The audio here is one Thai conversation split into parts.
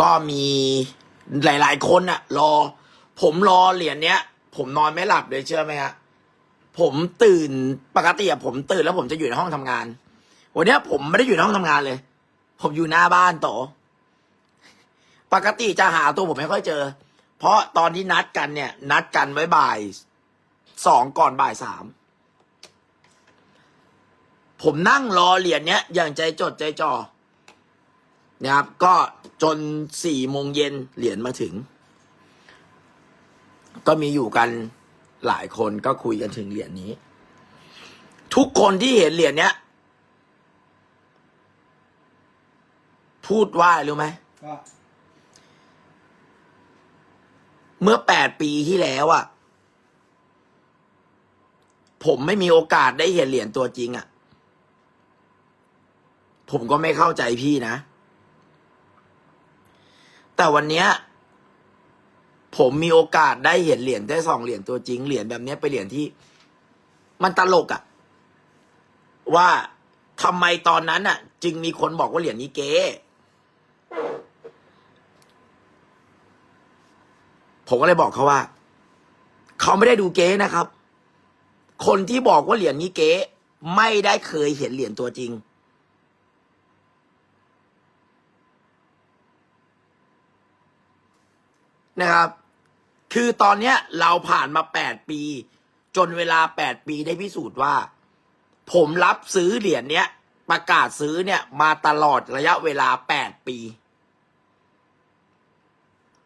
ก็มีหลาย ๆ คนอะรอ ผมรอเหรียญเนี้ย ผมนอนไม่หลับเลยเชื่อไหมฮะผมตื่นปกติอะผมตื่นแล้วผมจะอยู่ในห้องทำงาน วันเนี้ยผมไม่ได้อยู่ในห้องทำงานเลย ผมอยู่หน้าบ้านโตปกติจะหาตัวผมไม่ค่อยเจอ เพราะตอนที่นัดกันเนี่ย นัดกันไว้บ่ายสองก่อนบ่ายสามผมนั่งรอเหรียญเนี้ยอย่างใจจดใจจ่อ นะครับ ก็จนสี่โมงเย็นเหรียญมาถึง ก็มีอยู่กันหลายคนก็คุยกันถึงเหรียญนี้ ทุกคนที่เห็นเหรียญเนี้ย พูดว่าอะไรรู้ไหมว่าเมื่อแปดปีที่แล้วอะผมไม่มีโอกาสได้เห็นเหรียญตัวจริงอะผมก็ไม่เข้าใจพี่นะ แต่วันเนี้ยผมมีโอกาสได้เห็นเหรียญได้สองเหรียญตัวจริงเหรียญแบบเนี้ยเป็นเหรียญที่ มันตลกอะว่าทำไมตอนนั้นอะจึงมีคนบอกว่าเหรียญนี้เก๊ผมก็เลยบอกเขาว่า เขาไม่ได้ดูเก๊นะครับ คนที่บอกว่าเหรียญนี้เก๊ไม่ได้เคยเห็นเหรียญตัวจริง นะครับ คือตอนเนี้ยเราผ่านมาแปดปี จนเวลาแปดปีได้พิสูจน์ว่า ผมรับซื้อเหรียญเนี้ย ประกาศซื้อเนี่ยมาตลอดระยะเวลาแปดปี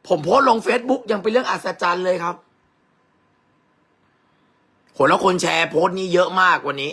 ผมโพสต์ลง Facebook ยังเป็นเรื่องอัศจรรย์เลยครับโหแล้วคนแชร์โพสต์นี้เยอะมากวันนี้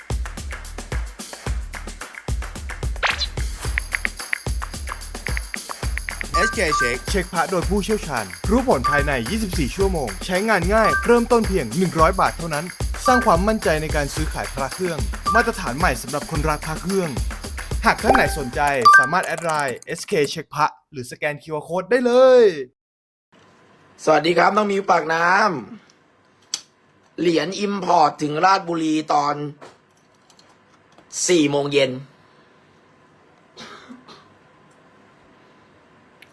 SK Check เช็คพระโดยผู้เชี่ยวชาญ รู้ผลภายใน 24 ชั่วโมง ใช้งานง่าย เริ่มต้นเพียง 100 บาทเท่านั้น สร้างความมั่นใจในการซื้อขายพระเครื่อง มาตรฐานใหม่สำหรับคนรักพระเครื่อง หากท่านไหนสนใจสามารถแอดไลน์ SK เช็คพระหรือสแกน QR Code ได้เลย สวัสดีครับน้องมิวปากน้ำเหรียญอิมพอร์ตถึงราชบุรีตอนสี่โมงเย็น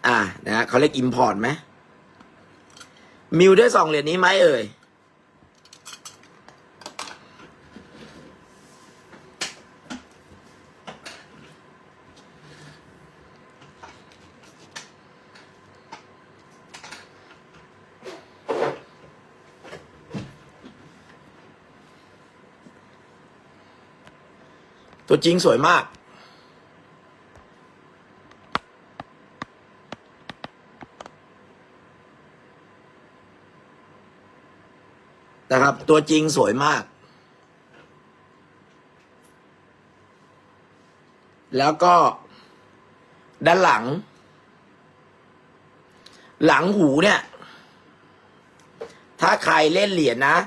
อ่านะฮะเขาเรียกอิมพอร์ตไหมมิวได้สองเหรียญนี้ไหมเอ่ยตัวจริงสวยมาก นะครับ ตัวจริงสวยมาก แล้วก็ ด้านหลัง หลังหูเนี่ย ถ้าใครเล่นเหรียญนะ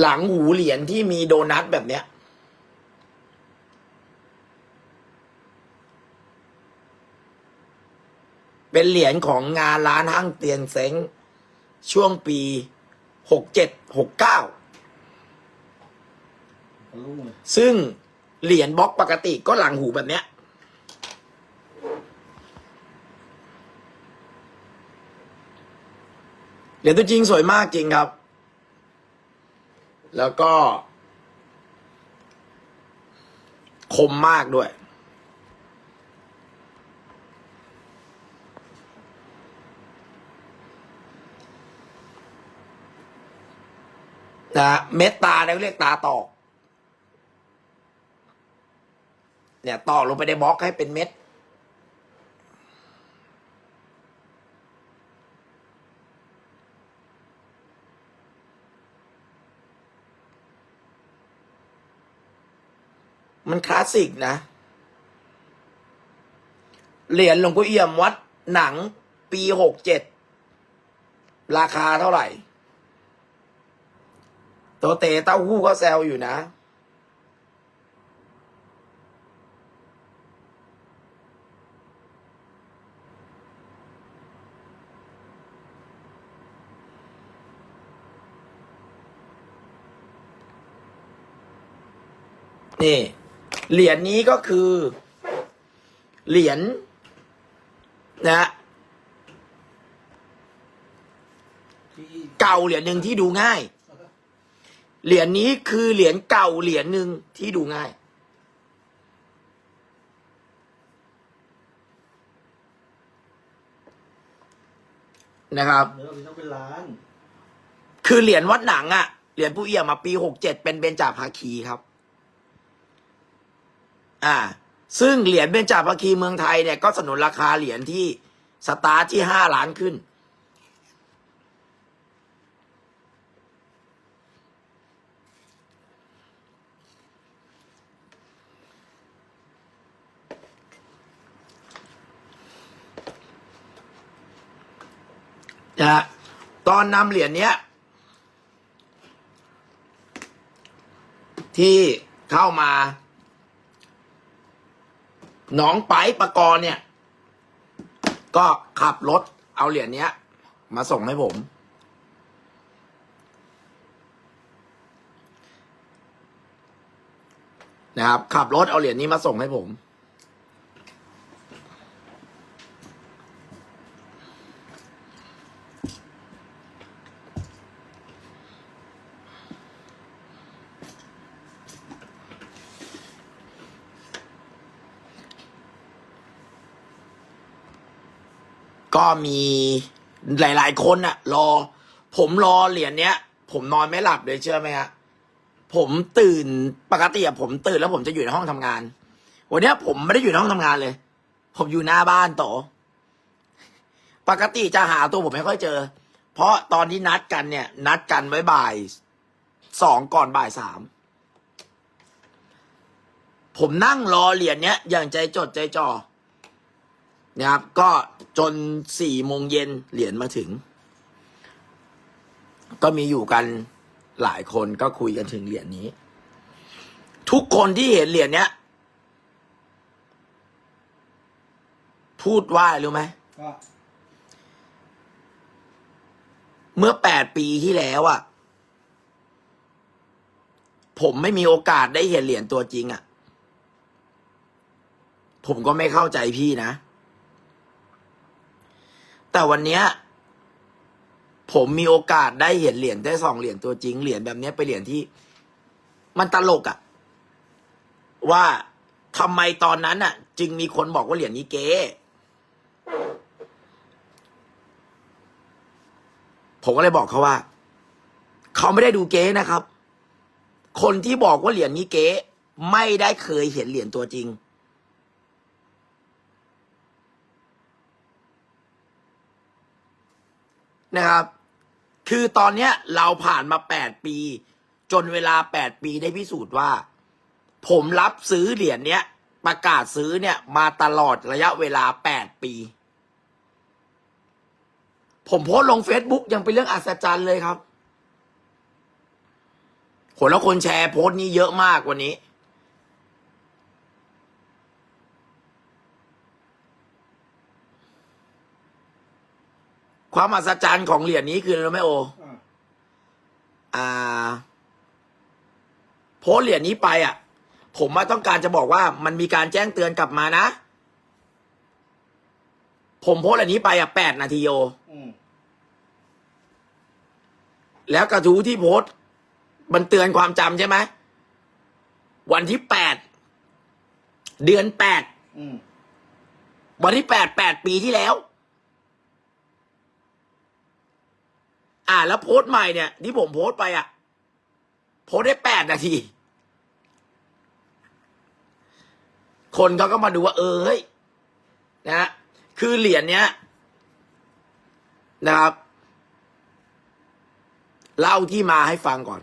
หลังหูเหรียญที่มีโดนัทแบบเนี้ยเป็นเหรียญของงานร้านห้างเตียนเซ้ง ช่วงปีหกเจ็ดหกเก้าซึ่งเหรียญบล็อกปกติก็หลังหูแบบเนี้ย เหรียญตัวจริงสวยมากจริงครับ แล้วก็ คมมากด้วย นะ เม็ดตาเนี่ยเขาเรียกตาตอก เนี่ยตอกลงไปในบล็อกให้เป็นเม็ด มันคลาสสิกนะ เหรียญหลวงพ่อเอี่ยมวัดหนังปีหกเจ็ด ราคาเท่าไหร่ โตเตเต้าหู้ก็แซวอยู่นะนี่เหรียญนี้ก็คือ เหรียญนะฮะเก่าเหรียญหนึ่งที่ดูง่าย เหรียญนี้คือเหรียญเก่าเหรียญหนึ่งที่ดูง่าย นะครับ เนื้อมันต้องเป็นล้าน คือเหรียญวัดหนังอะเหรียญผู้เอี่ยมมาปีหกเจ็ดเป็นเบญจภาคีครับ อ่า ซึ่งเหรียญเบญจภาคีเมืองไทยเนี่ยก็สนุนราคาเหรียญที่สตาร์ทที่ห้าล้านขึ้น นะตอนนำเหรียญเนี้ย ที่เข้ามาหนองไปประกรณ์เนี่ย ก็ขับรถเอาเหรียญเนี้ย มาส่งให้ผม นะครับ ขับรถเอาเหรียญนี้มาส่งให้ผม มีหลาย ๆ คนอะรอ ผมรอเหรียญเนี้ย ผมนอนไม่หลับเลยเชื่อไหมฮะผมตื่นปกติอะผมตื่นแล้วผมจะอยู่ในห้องทำงาน วันเนี้ยผมไม่ได้อยู่ในห้องทำงานเลย ผมอยู่หน้าบ้านโตอปกติจะหาตัวผมไม่ค่อยเจอ เพราะตอนที่นัดกันเนี่ย นัดกันไว้บ่ายสองก่อนบ่ายสามผมนั่งรอเหรียญเนี้ยอย่างใจจดใจจ่อนะครับก็ จนสี่โมงเย็นเหรียญมาถึง ก็มีอยู่กันหลายคนก็คุยกันถึงเหรียญนี้ ทุกคนที่เห็นเหรียญเนี้ย พูดว่าอะไรรู้ไหมก็เมื่อแปดปีที่แล้วอะ่ะ ผมไม่มีโอกาสได้เห็นเหรียญตัวจริงอะ่ะ ผมก็ไม่เข้าใจพี่นะ แต่วันเนี้ยผมมีโอกาสได้เห็นเหรียญได้สองเหรียญตัวจริงเหรียญแบบเนี้ยเป็นเหรียญที่ มันตลกอะว่าทำไมตอนนั้นอะจึงมีคนบอกว่าเหรียญนี้เก๊ผมก็เลยบอกเขาว่า เขาไม่ได้ดูเก๊นะครับ คนที่บอกว่าเหรียญนี้เก๊ไม่ได้เคยเห็นเหรียญตัวจริง นะครับ คือตอนเนี้ยเราผ่านมาแปดปี จนเวลาแปดปีได้พิสูจน์ว่า ผมรับซื้อเหรียญเนี้ย ประกาศซื้อเนี่ย มาตลอดระยะเวลาแปดปี ผมโพสต์ลง Facebook ยังเป็นเรื่องอัศจรรย์เลยครับคนแล้วคนแชร์โพสต์นี้เยอะมากวันนี้ ความอัศจรรย์ของเหรียญนี้คืออะไรรู้ไหมโอ อ่าอ่าโพสต์เหรียญนี้ไปอะ ผมว่าต้องการจะบอกว่ามันมีการแจ้งเตือนกลับมานะ ผมโพสต์เหรียญนี้ไปอะแปดนาทีโออืมแล้วกระทู้ที่โพสต์มันเตือนความจำใช่ไหมวันที่แปดเดือนแปดอืมวันที่แปดแปดปีที่แล้ว อ่า แล้วโพสต์ใหม่เนี่ยที่ผมโพสต์ไปอะ โพสต์ได้แปดนาที คนเขาก็มาดูว่า เอ้ยนะคือเหรียญเนี้ยนะครับ เล่าที่มาให้ฟังก่อน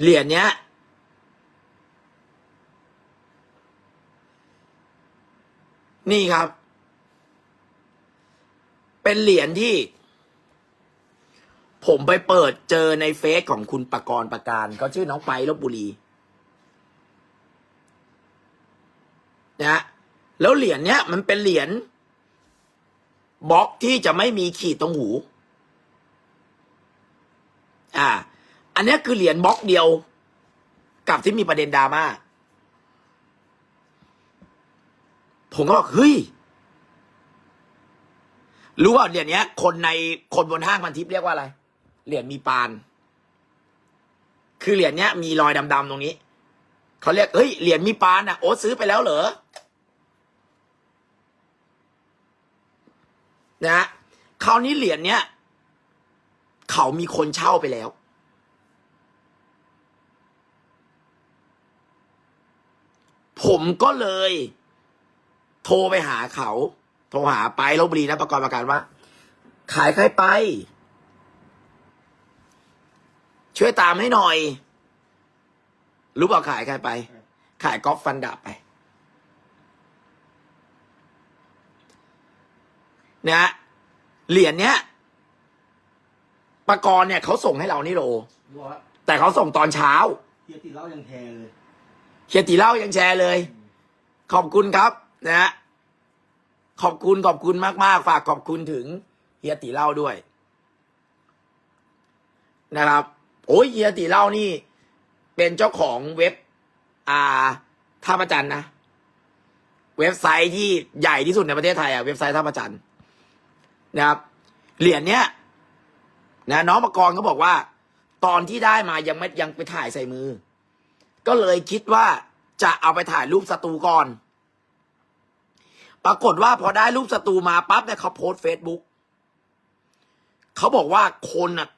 เหรียญเนี้ย นี่ครับ เป็นเหรียญที่ ผมไปเปิดเจอในเฟซของคุณประกรณ์ประการเขาชื่อน้องไปลบบุรีนะฮะแล้วเหรียญเนี้ยมันเป็นเหรียญบล็อกที่จะไม่มีขีดตรงหู อ่า อันนี้คือเหรียญบล็อกเดียว กับที่มีประเด็นดราม่า ผมก็บอกเฮ้ยรู้ว่าเหรียญเนี้ย คนในคนบนห้างพันทิพย์เรียกว่าอะไร เหรียญมีปาน คือเหรียญเนี้ย มีรอยดำๆตรงนี้เขาเรียกเฮ้ยเหรียญมีปานอะโอ๊ตซื้อไปแล้วเหรอนะฮะคราวนี้เหรียญเนี้ยเขามีคนเช่าไปแล้ว ผมก็เลย โทรไปหาเขา โทรหาไปลบบุรีนะประกอบประกันว่า ขายใครไป ช่วยตามให้หน่อย รู้เปล่าขายใครไป ขายกอล์ฟฟันดับไปนะฮะเหรียญเนี้ยประกรณ์เนี่ยเขาส่งให้เรานี่โลบอกว่าแต่เขาส่งตอนเช้า เฮียติดเหล้ายังแทเลย เฮียตีเล่ายังแชร์เลย ขอบคุณครับ นะฮะขอบคุณขอบคุณมาก ๆ ฝากขอบคุณถึงเฮียตีเล่าด้วย นะครับโอ้ยเฮียตีเล่านี่ เป็นเจ้าของเว็บ อ่าท่าประจันนะ เว็บไซต์ที่ใหญ่ที่สุดในประเทศไทยอะเว็บไซต์ท่าประจันนะครับ เหรียญเนี้ยนะน้องประกรณ์เขาบอกว่า ตอนที่ได้มายังไม่ยังไปถ่ายใส่มือ ก็เลยคิดว่าจะเอาไปถ่ายรูปสตูก่อน ปรากฏว่าพอได้รูปสตูมาปั๊บเนี่ยเขาโพสเฟซบุ๊กเขาบอกว่าคนน่ะ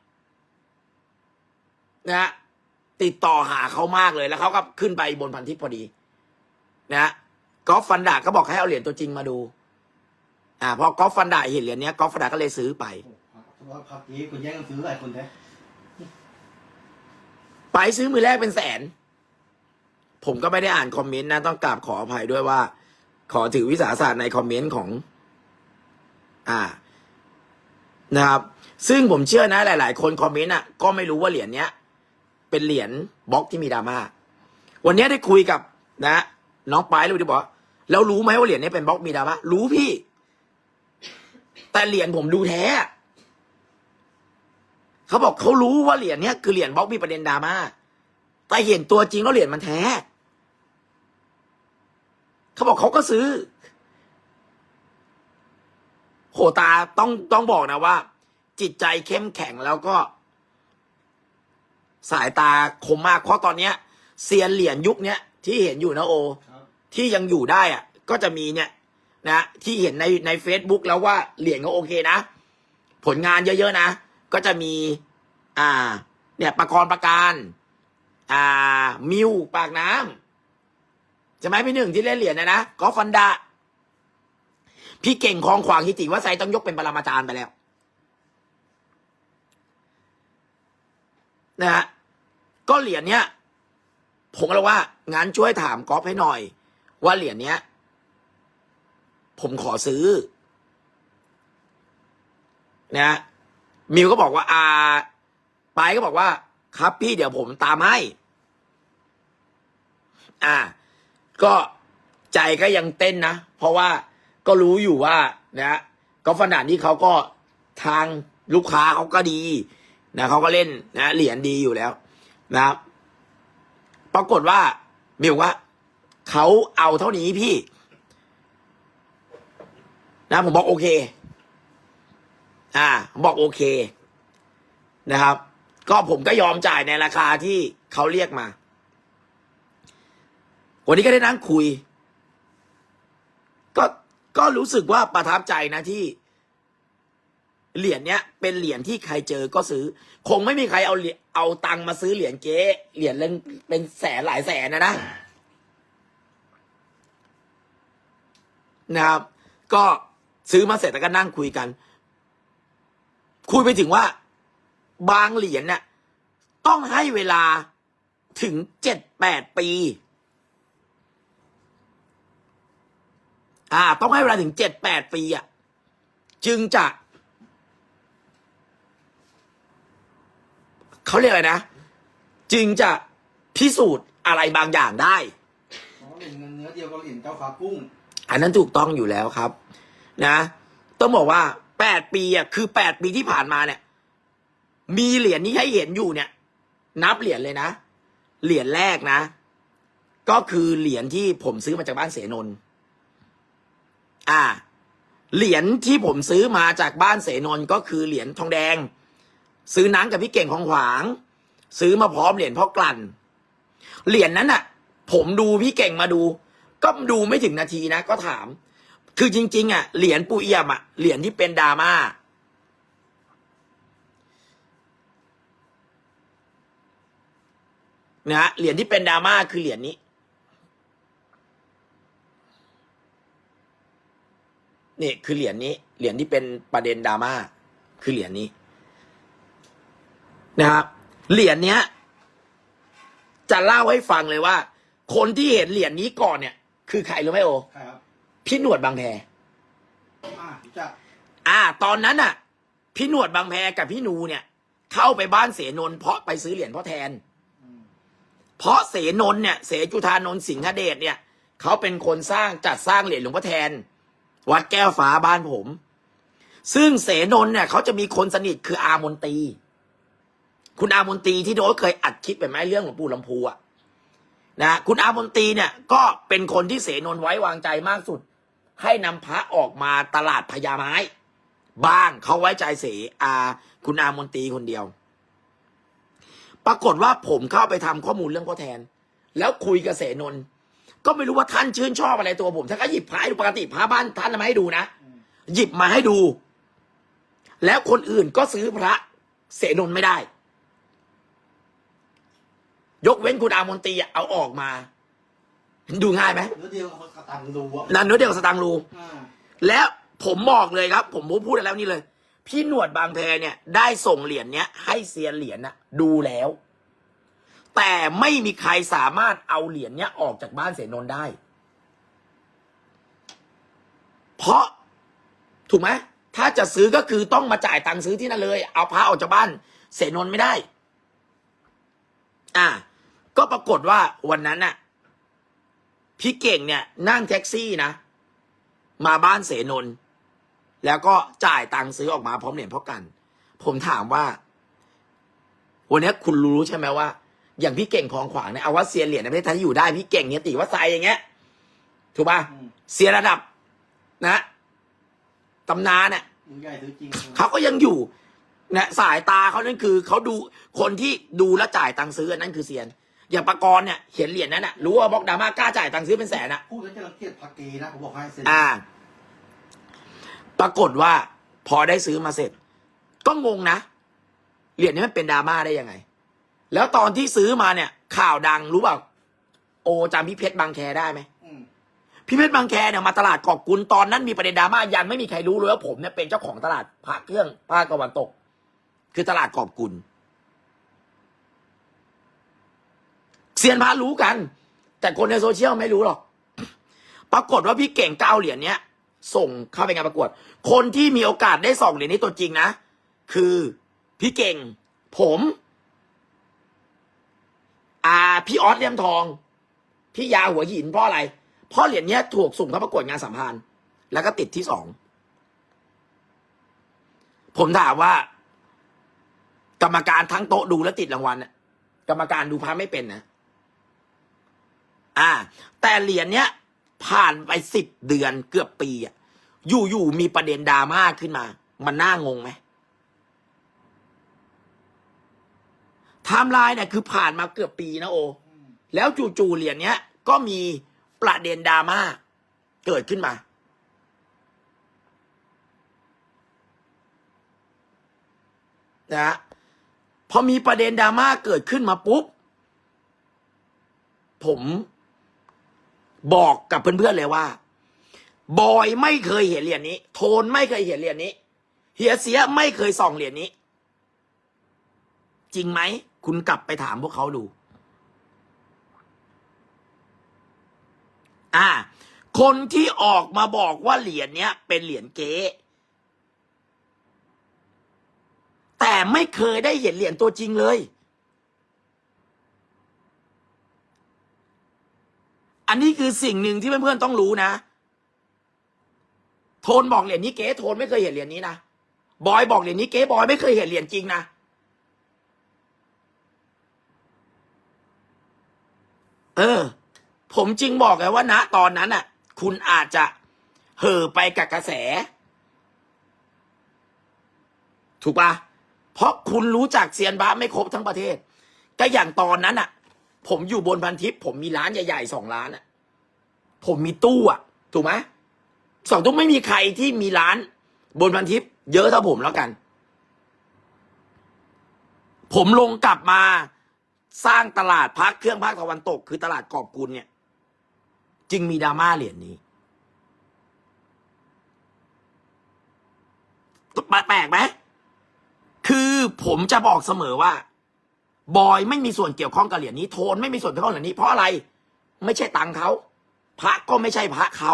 นะฮะติดต่อหาเขามากเลยแล้วเขาก็ขึ้นไปบนพันทิปพอดีนะฮะกอล์ฟฟันดาก็บอกให้เอาเหรียญตัวจริงมาดู อ่าพอกอล์ฟฟันดาเห็นเหรียญเนี้ยกอล์ฟฟันดาก็เลยซื้อไปโอ้โหว่าครับนี้คุณแย่งกันซื้อหลายคนแท้ไปซื้อมือแรกเป็นแสน ผมก็ไม่ได้อ่านคอมเมนต์นะต้องกราบขออภัยด้วยว่า ขอถือวิสาสะในคอมเมนต์ของ อ่า นะครับ ซึ่งผมเชื่อนะ หลาย ๆ คนคอมเมนต์อะ ก็ไม่รู้ว่าเหรียญเนี้ย เป็นเหรียญบล็อกที่มีดราม่า วันนี้ได้คุยกับ นะ น้องปายเลยที่บอกแล้วรู้ไหมว่าเหรียญนี้เป็นบล็อกมีดราม่า รู้พี่ แต่เหรียญผมดูแท้ เขาบอกเขารู้ว่าเหรียญเนี้ยคือเหรียญบล็อกมีประเด็นดราม่า แต่เห็นตัวจริงแล้วเหรียญมันแท้ เขาบอกเขาก็ซื้อ โหตาต้องต้องบอกนะว่า จิตใจเข้มแข็งแล้วก็ สายตาคมมากเพราะตอนเนี้ยเซียนเหรียญยุคเนี้ยที่เห็นอยู่นะโอ ที่ยังอยู่ได้อะก็จะมีเนี่ย นะที่เห็นในใน Facebook แล้วว่าเหรียญเขาโอเคนะ ผลงานเยอะๆนะ ก็จะมี อ่า เนี่ยประกรณ์ประการ อ่า มิวปากน้ำ ช่ไหมพี่หนึ่งที่เล่นเหรียญนะนะกอล์ฟฟันดา พี่เก่งคลองขวางฮิติว่าไซต้องยกเป็นปรมาจารย์ไปแล้ว นะฮะก็เหรียญเนี้ย ผมก็เลยว่างั้นช่วยถามกอล์ฟให้หน่อย ว่าเหรียญเนี้ย ผมขอซื้อ นะฮะมิวก็บอกว่าอาไปก็บอกว่า ครับพี่เดี๋ยวผมตามให้ อ่า ก็ใจก็ยังเต้นนะ เพราะว่าก็รู้อยู่ว่านะก็ฟนาดนี้เขาก็ทางลูกค้าเขาก็ดีนะเขาก็เล่นนะเหรียญดีอยู่แล้วนะครับปรากฏว่ามิวว่าเขาเอาเท่านี้พี่ นะ ผมบอกโอเค อ่าผมบอกโอเคนะครับ ก็ผมก็ยอมจ่ายในราคาที่เขาเรียกมา วันนี้ก็ได้นั่งคุย ก็ก็รู้สึกว่าประทับใจนะที่ เหรียญเนี้ย เป็นเหรียญที่ใครเจอก็ซื้อ คงไม่มีใครเอาเหรียญเอาตังมาซื้อเหรียญเก๊เหรียญเป็นแสนหลายแสนนะนะนะครับ ก็ซื้อมาเสร็จแล้วก็นั่งคุยกัน คุยไปถึงว่า บางเหรียญน่ะต้องให้เวลาถึงเจ็ดแปดปี อ่า ต้องให้เวลาถึงเจ็ดแปดปีอะ จึงจะ เขาเรียกอะไรนะ จึงจะพิสูจน์อะไรบางอย่างได้เพราะว่าเหรียญเงินเนื้อเดียวกับเหรียญเจ้าฟ้ากุ้ง อันนั้นถูกต้องอยู่แล้วครับ นะ ต้องบอกว่าแปดปีอะคือแปดปีที่ผ่านมาเนี่ย มีเหรียญนี้ให้เห็นอยู่เนี่ย นับเหรียญเลยนะ เหรียญแรกนะ ก็คือเหรียญที่ผมซื้อมาจากบ้านเสนนท์ อ่า เหรียญที่ผมซื้อมาจากบ้านเสนน์ก็คือเหรียญทองแดง ซื้อนังกับพี่เก่งของขวาง ซื้อมาพร้อมเหรียญพ่อกลั่น เหรียญนั้นอะ ผมดูพี่เก่งมาดู ก็ดูไม่ถึงนาทีนะ ก็ถาม คือจริง ๆ อะ เหรียญปูเอี่ยมอะเหรียญที่เป็นดราม่านะฮะเหรียญที่เป็นดราม่าคือเหรียญนี้ นี่คือเหรียญนี้ เหรียญที่เป็นประเด็นดราม่าคือเหรียญนี้นะครับเหรียญเนี้ย จะเล่าให้ฟังเลยว่า คนที่เห็นเหรียญนี้ก่อนเนี่ย คือใครรู้ไหมโอใครครับพี่หนวดบางแพอ่ารู้จักอ่า ตอนนั้นน่ะ พี่หนวดบางแพกับพี่หนูเนี่ย เข้าไปบ้านเสนนท์เพราะไปซื้อเหรียญพ่อแทน อืมเพราะเสนนท์เนี่ย เสจุธานนท์สิงหเดชเนี่ย เขาเป็นคนสร้างจัดสร้างเหรียญหลวงพ่อแทน วัดแก้วฟ้าบ้านผม ซึ่งเสนน์เนี่ยเขาจะมีคนสนิทคืออามนตี คุณอามนตีที่โดยเคยอัดคลิปไปไหมเรื่องหลวงปู่ลำพูอะนะคุณอามนตีเนี่ยก็เป็นคนที่เสนน์ไว้วางใจมากสุด ให้นำพระออกมาตลาดพญาไม้ บ้างเขาไว้ใจเสอาคุณอามนตีคนเดียว ปรากฏว่าผมเข้าไปทำข้อมูลเรื่องพ่อแทน แล้วคุยกับเสนน์ ก็ไม่รู้ว่าท่านชื่นชอบอะไรตัวผมท่านก็หยิบพระให้ดูปกติพระบ้านท่านเอามาให้ดูนะ หยิบมาให้ดู แล้วคนอื่นก็ซื้อพระเสนนท์ไม่ได้ ยกเว้นคุณอามนตรีอะเอาออกมา ดูง่ายไหมเนื้อเดียวกับกระตังดูอะนันเนื้อเดียวกับสตังค์รู อ่าแล้วผมบอกเลยครับ ผมพูดแล้วนี่เลย พี่หนวดบางแพเนี่ย ได้ส่งเหรียญเนี้ยให้เซียนเหรียญน่ะ ดูแล้ว แต่ไม่มีใครสามารถเอาเหรียญเนี้ยออกจากบ้านเสนนได้ เพราะถูกไหมถ้าจะซื้อก็คือต้องมาจ่ายตังค์ซื้อที่นั่นเลย เอาพระออกจากบ้าน เสนนไม่ได้ อ่า ก็ปรากฏว่าวันนั้นน่ะ พี่เก่งเนี่ย นั่งแท็กซี่นะ มาบ้านเสนน แล้วก็จ่ายตังค์ซื้อออกมาพร้อมเหรียญพ่อกัน ผมถามว่า วันนี้คุณรู้ใช่ไหมว่า อย่างพี่เก่งของขวางเนี่ยเอาว่าเซียนเหรียญในประเทศไทยอยู่ได้พี่เก่งเนี่ยตีว่าไซอย่างเงี้ยถูกป่ะอืมเซียนระดับนะตำนานเนี่ยมึงใหญ่ซื้อจริงเขาก็ยังอยู่นะสายตาเขานั่นคือเขาดูคนที่ดูแล้วจ่ายตังค์ซื้ออันนั่นคือเซียน อย่างปากรณ์เนี่ยเห็นเหรียญนั้นน่ะรู้ว่าบล็อกดราม่ากล้าจ่ายตังค์ซื้อเป็นแสนอะพูดแล้วจะรังเกียจพักเกนะผมบอกให้เซ็นอ่า ปรากฏว่าพอได้ซื้อมาเสร็จ ก็งงนะเหรียญนี้มันเป็นดราม่าได้ยังไง แล้วตอนที่ซื้อมาเนี่ย ข่าวดังรู้เปล่า โอจำพี่เพชรบางแคได้ไหมอืมพี่เพชรบางแคเนี่ยมาตลาดกอกกุลตอนนั้นมีประเด็นดราม่ายันไม่มีใครรู้เลยว่าผมเนี่ยเป็นเจ้าของตลาดพระเครื่องภาคตะวันตก คือตลาดกอบกุลเซียนพระรู้กัน แต่คนในโซเชียลไม่รู้หรอก ปรากฏว่าพี่เก่งเก้าเหรียญเนี้ยส่งเข้าไปงานประกวด คนที่มีโอกาสได้ส่องเหรียญนี้ตัวจริงนะ คือพี่เก่ง ผม อ่า พี่ออสเลี่ยมทอง พี่ยาหัวหินเพราะอะไร เพราะเหรียญเนี้ยถูกส่งเข้าประกวดงานสัมพันธ์ แล้วก็ติดที่สอง ผมถามว่า กรรมการทั้งโต๊ะดูแล้วติดรางวัลน่ะกรรมการดูพระไม่เป็นนะ อ่า แต่เหรียญเนี้ยผ่านไปสิบเดือนเกือบปีอะอยู่ๆมีประเด็นดราม่าขึ้นมา มันน่างงไหม ไทม์ไลน์เนี่ยคือผ่านมาเกือบปีนะโอ แล้วจู่ๆเหรียญเนี้ย ก็มีประเด็นดราม่าเกิดขึ้นมานะฮะพอมีประเด็นดราม่าเกิดขึ้นมาปุ๊บ ผมบอกกับเพื่อนๆเลยว่า บอยไม่เคยเห็นเหรียญนี้ โทนไม่เคยเห็นเหรียญนี้ เฮียเสียไม่เคยส่องเหรียญนี้ จริงไหม คุณกลับไปถามพวกเขาดู อ่า คนที่ออกมาบอกว่าเหรียญเนี้ย เป็นเหรียญเก๋แต่ไม่เคยได้เห็นเหรียญตัวจริงเลย อันนี้คือสิ่งหนึ่งที่เพื่อนๆต้องรู้นะ โทนบอกเหรียญนี้เก๋โทนไม่เคยเห็นเหรียญนี้นะ บอยบอกเหรียญนี้เก๋บอยไม่เคยเห็นเหรียญจริงนะ เออ ผมจึงบอกไงว่าณตอนนั้นน่ะ คุณอาจจะเห่อไปกับกระแส ถูกปะเพราะคุณรู้จักเซียนบ้าไม่ครบทั้งประเทศ ก็อย่างตอนนั้นน่ะ ผมอยู่บนพันทิป ผมมีร้านใหญ่ๆสองร้านอะ ผมมีตู้อะ ถูกไหมสองตู้ไม่มีใครที่มีร้านบนพันทิป เยอะเท่าผมแล้วกัน ผมลงกลับมา สร้างตลาดพักเครื่องพักตะวันตก คือตลาดกอบกุลเนี่ย จึงมีดราม่าเหรียญนี้แปลกไหมคือผมจะบอกเสมอว่า บอยไม่มีส่วนเกี่ยวข้องกับเหรียญนี้โทนไม่มีส่วนเกี่ยวข้องเหรียญนี้เพราะอะไร ไม่ใช่ตังค์เขาพระก็ไม่ใช่พระเขา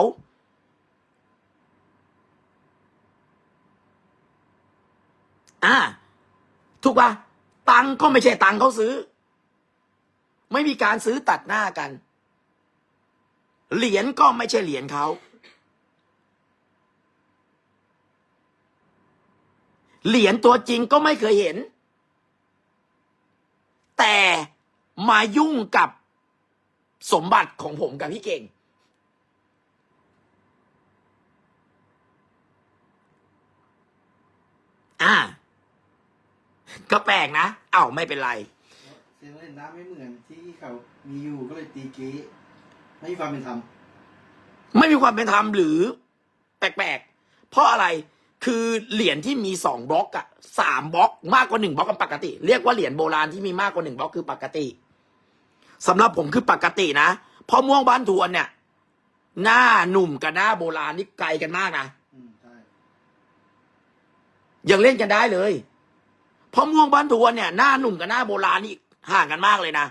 อ่าถูกปะตังค์ก็ไม่ใช่ตังค์เขาซื้อ ไม่มีการซื้อตัดหน้ากัน เหรียญก็ไม่ใช่เหรียญเขา เหรียญตัวจริงก็ไม่เคยเห็น แต่มายุ่งกับสมบัติของผมกับพี่เก่ง อ่า ก็แปลกนะ เอ้าไม่เป็นไร เซนเล่นน้ำไม่เหมือนที่เขามีอยู่ก็เลยตีเก๊ไม่มีความเป็นธรรมไม่มีความเป็นธรรมหรือแปลกๆ เพราะอะไรคือเหรียญที่มีสองบล็อกอะสามบล็อกมากกว่าหนึ่งบล็อกกันปกติ เรียกว่าเหรียญโบราณที่มีมากกว่าหนึ่งบล็อกคือปกติสำหรับผมคือปกตินะเพราะม่วงบ้านทวนเนี่ย หน้าหนุ่มกับหน้าโบราณนี่ไกลกันมากนะอืมใช่ยังเล่นกันได้เลยเพราะม่วงบ้านทวนเนี่ยหน้าหนุ่มกับหน้าโบราณนี่ ห่างกันมากเลยนะ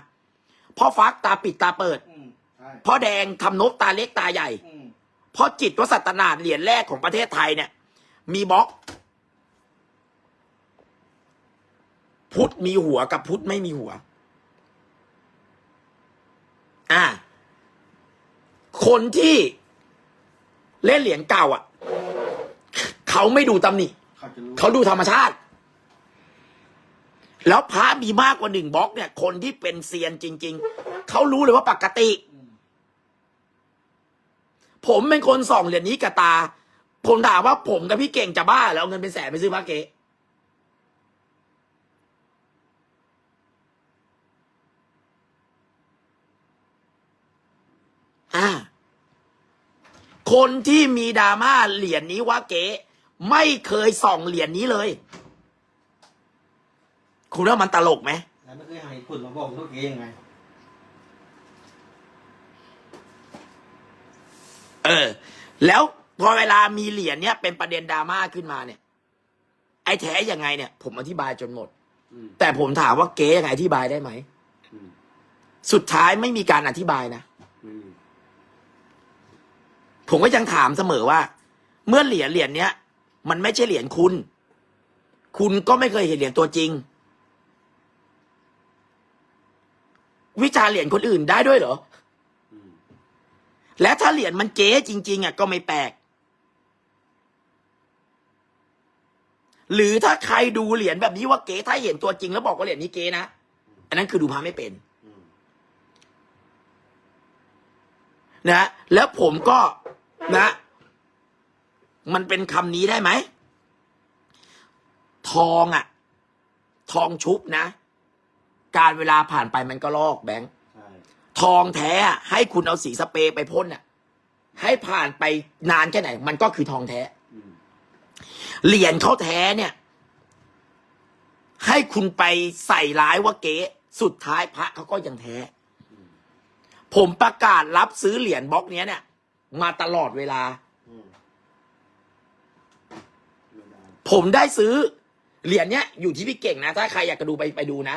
เพราะฟักตาปิดตาเปิดอืมใช่เพราะแดงทำนบตาเล็กตาใหญ่อืมเพราะจิตวสัตนาถเหรียญแรกของประเทศไทยเนี่ย มีบล็อก พุทธมีหัวกับพุทธไม่มีหัว อ่า คนที่เล่นเหรียญเก่าอะ เขาไม่ดูตำหนิ เขาจะรู้เขาดูธรรมชาติ แล้วพระมีมากกว่าหนึ่งบล็อกเนี่ย คนที่เป็นเซียนจริง ๆ เขารู้เลยว่าปกติ ผมเป็นคนส่องเหรียญนี้กับตา ผมถามว่าผมกับพี่เก่งจะบ้าแล้วเอาเงินเป็นแสนไปซื้อพระเก๊อ่า คนที่มีดราม่าเหรียญนี้ว่าเก๊ไม่เคยส่องเหรียญนี้เลย คุณว่ามันตลกไหมแล้วไม่เคยหาเหตุผลมาบอกลูกเก๊ยังไงเออ แล้วพอเวลามีเหรียญเนี้ยเป็นประเด็นดราม่าขึ้นมาเนี่ย ไอ้แท้ยังไงเนี่ย ผมอธิบายจนหมด อืมแต่ผมถามว่าเก๊ยังไงอธิบายได้ไหม อืมสุดท้ายไม่มีการอธิบายนะ อืมผมก็ยังถามเสมอว่า เมื่อเหรียญเหรียญเนี้ย มันไม่ใช่เหรียญคุณ คุณก็ไม่เคยเห็นเหรียญตัวจริง วิจารณ์เหรียญคนอื่นได้ด้วยเหรออืมและถ้าเหรียญมันเก๊จริง ๆอะก็ไม่แปลก หรือถ้าใครดูเหรียญแบบนี้ว่าเก๊ถ้าเห็นตัวจริงแล้วบอกว่าเหรียญนี้เก๊นะ อันนั้นคือดูพาไม่เป็นอืมนะ แล้วผมก็นะ มันเป็นคำนี้ได้ไหม ทองอะ ทองชุบนะ การเวลาผ่านไปมันก็ลอกแบงค์ใช่ทองแท้อะให้คุณเอาสีสเปรย์ไปพ่นอะ ให้ผ่านไปนานแค่ไหน มันก็คือทองแท้ อืมเหรียญเขาแท้เนี่ย ให้คุณไปใส่ร้ายว่าเก๊สุดท้ายพระเขาก็ยังแท้ผมประกาศรับซื้อเหรียญบล็อกเนี้ยเนี่ย มาตลอดเวลา อืมเวลาผมได้ซื้อเหรียญเนี้ยอยู่ที่พี่เก่งนะ ถ้าใครอยากจะดูไปไปดูนะ